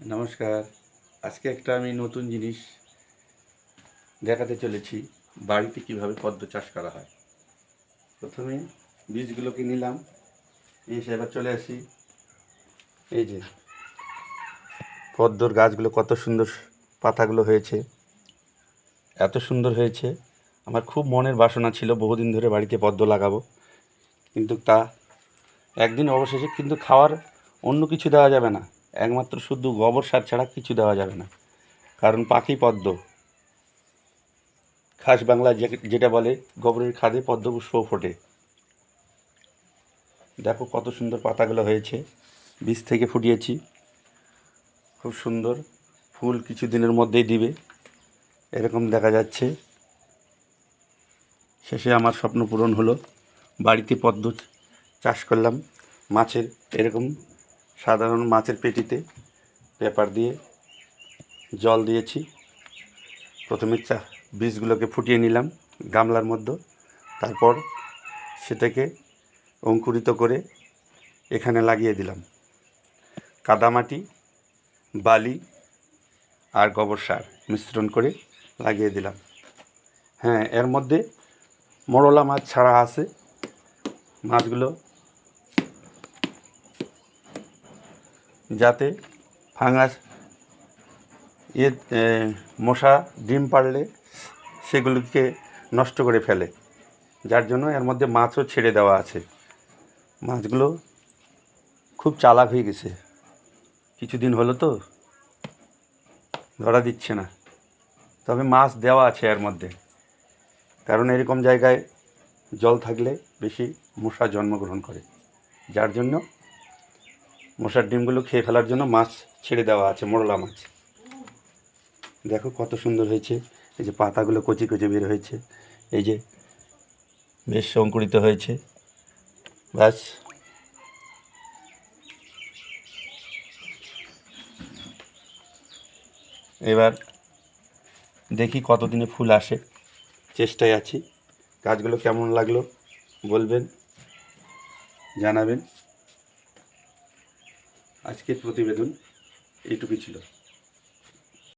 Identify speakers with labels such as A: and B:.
A: নমস্কার। আজকে একটা আমি নতুন জিনিস দেখাতে চলেছি, বাড়িতে কীভাবে পদ্ম চাষ করা হয়। প্রথমে বীজগুলোকে নিলাম এসে এবার চলে আসি। এই যে, পদ্মর গাছগুলো কত সুন্দর পাতাগুলো হয়েছে, এত সুন্দর হয়েছে। আমার খুব মনের বাসনা ছিল বহুদিন ধরে বাড়িতে পদ্ম লাগাবো, কিন্তু তা একদিন অবশেষে কিন্তু খাওয়ার অন্য কিছু দেওয়া যাবে না। একমাত্র শুধু গোবর সার ছাড়া কিছু দেওয়া যাবে না। কারণ পাখি পদ্ম। খাস বাংলা যেটা বলে, গোবরের খাদে পদ্ম পুষ্প ফোটে। দেখো কত সুন্দর পাতাগুলো হয়েছে। বীজ থেকে ফুটিয়েছি। খুব সুন্দর। ফুল কিছু দিনের মধ্যেই দিবে। এরকম দেখা যাচ্ছে। শেষে আমার স্বপ্ন পূরণ হলো। বাড়িতে পদ্ম চাষ করলাম। মাছের এরকম সাধারণ মাছের পেটিতে পেপার দিয়ে জল দিয়েছি। প্রথমে চা, বীজগুলোকে ফুটিয়ে নিলাম গামলার মধ্যে। তারপর সেটাকে অঙ্কুরিত করে এখানে লাগিয়ে দিলাম। কাদামাটি বালি আর গোবর সার মিশ্রণ করে লাগিয়ে দিলাম। হ্যাঁ এর মধ্যে মরলা মাছ ছাড়া আছে। মাছগুলো যাতে ফাঙ্গাস এ, মশা ডিম পারলে সেগুলিকে নষ্ট করে ফেলে। যার জন্য এর মধ্যে মাছও ছেড়ে দেওয়া আছে। মাছগুলো খুব চালাক হয়ে গেছে। কিছুদিন হলো তো ধরা দিচ্ছে না। তবে মাছ দেওয়া আছে এর মধ্যে। কারণ এরকম জায়গায় জল থাকলে বেশি মশা জন্মগ্রহণ করে। যার জন্য মশার ডিমগুলো খেয়ে ফেলার জন্য মাছ ছেড়ে দেওয়া আছে, মোরলা মাছ। দেখো কত সুন্দর হয়েছে, এই যে পাতাগুলো কচি কচি বের হয়েছে, এই যে বেশ অঙ্কুরিত হয়েছে, ব্যাস। এবার দেখি কতদিনে ফুল আসে, চেষ্টায় আছি। গাছগুলো কেমন লাগল বলবেন, জানাবেন। আজকের প্রতিবেদন এইটুকুই ছিল।